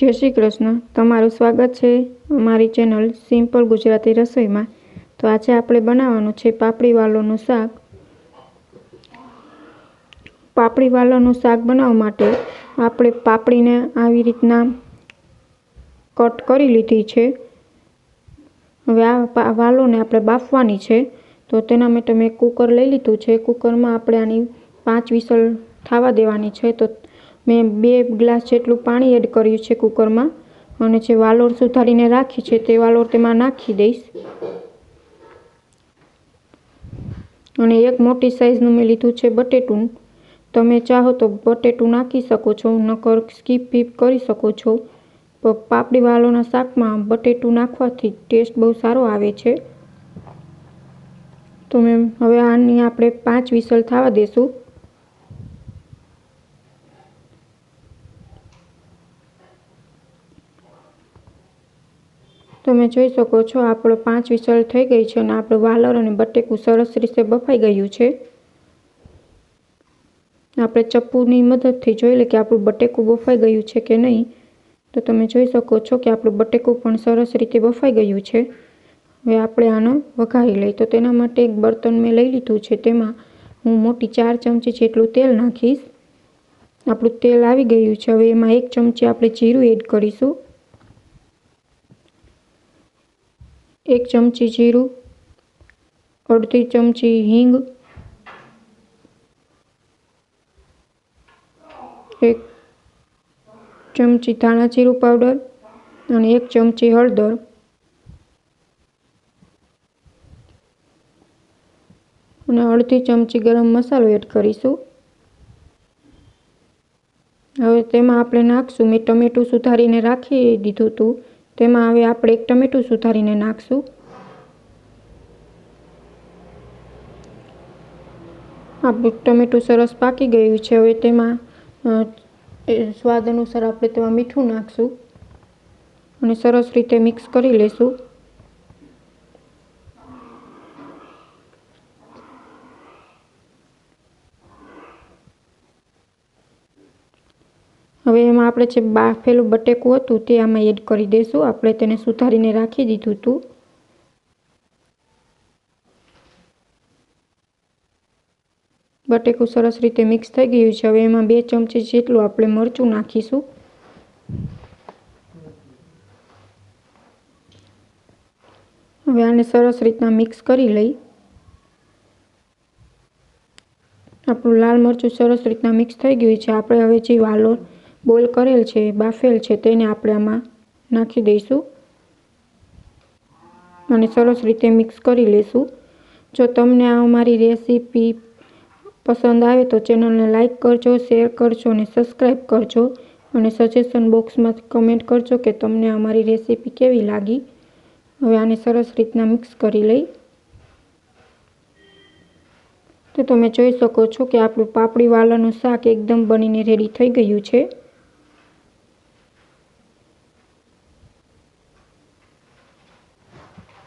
જય શ્રી કૃષ્ણ. તમારું સ્વાગત છે અમારી ચેનલ સિમ્પલ ગુજરાતી રસોઈમાં. તો આજે આપણે બનાવવાનું છે પાપડી વાલોનું શાક. પાપડી વાલોનું શાક બનાવવા માટે આપણે પાપડીને આવી રીતના કટ કરી લીધી છે. હવે આ વાલોને આપણે બાફવાની છે. તો તેના માટે મેં કુકર લઈ લીધું છે. કુકરમાં આપણે આની પાંચ વિસલ થવા દેવાની છે. તો મેં બે ગ્લાસ જેટલું પાણી એડ કર્યું છે કુકરમાં અને જે વાલોર સુધારીને રાખી છે તે વાલોર તેમાં નાખી દઈશ. અને એક મોટી સાઈઝનું મેં લીધું છે બટેટું. તમે ચાહો તો બટેટું નાખી શકો છો, નકર સ્કીપ પીપ કરી શકો છો. પાપડી વાલોના શાકમાં બટેટું નાખવાથી ટેસ્ટ બહુ સારો આવે છે. તો મેમ, હવે આની આપણે પાંચ વિસલ થવા દેશું. તમે જોઈ શકો છો, આપણો પાંચ વિસળ થઈ ગઈ છે અને આપણું વાલર અને બટેકું સરસ રીતે બફાઈ ગયું છે. આપણે ચપ્પુની મદદથી જોઈ લે કે આપણું બટેકું બફાઈ ગયું છે કે નહીં. તો તમે જોઈ શકો છો કે આપણું બટેકું પણ સરસ રીતે બફાઈ ગયું છે. હવે આપણે આનો વઘારી લઈએ. તો તેના માટે એક બર્તન મેં લઈ લીધું છે. તેમાં હું મોટી ચાર ચમચી જેટલું તેલ નાખીશ. આપણું તેલ આવી ગયું છે. હવે એમાં એક ચમચી આપણે જીરું એડ કરીશું. એક ચમચી જીરું, અડધી ચમચી હિંગ, એક ચમચી ધાણા જીરું પાવડર અને એક ચમચી હળદર. અને અડધી ચમચી ગરમ મસાલો એડ કરીશું. હવે તેમાં આપણે નાખશું. મેં ટમેટું સુધારીને રાખી દીધું હતું. તેમાં હવે આપણે એક ટમેટું સુધારીને નાખશું. આપણું ટમેટું સરસ પાકી ગયું છે. હવે તેમાં સ્વાદ અનુસાર આપણે તેમાં મીઠું નાખશું અને સરસ રીતે મિક્સ કરી લેશું. હવે એમાં આપણે જે બાફેલું બટેકું હતું તે આમાં એડ કરી દઈશું. આપણે તેને સુધારીને રાખી દીધું હતું. બટેકું સરસ રીતે મિક્સ થઈ ગયું છે. હવે એમાં બે ચમચી જેટલું આપણે મરચું નાખીશું. હવે આને સરસ રીતના મિક્સ કરી લઈ. આપણું લાલ મરચું સરસ રીતના મિક્સ થઈ ગયું છે. આપણે હવે જે વાલોર બોઇલ કરેલ છે, બાફેલ છે, તેને આપણે આમાં નાખી દઈશું. અને સરસ રીતે મિક્સ કરી લઈશું જો તમને આ અમારી રેસીપી પસંદ આવે તો ચેનલને લાઇક કરજો, શેર કરજો અને સબસ્ક્રાઈબ કરજો. અને સજેશન બોક્સમાં કમેન્ટ કરજો કે તમને અમારી રેસીપી કેવી લાગી. હવે આને સરસ રીતના મિક્સ કરી લઈ. તો તમે જોઈ શકો છો કે આપણું પાપડી વાલાનું શાક એકદમ બનીને રેડી થઈ ગયું છે.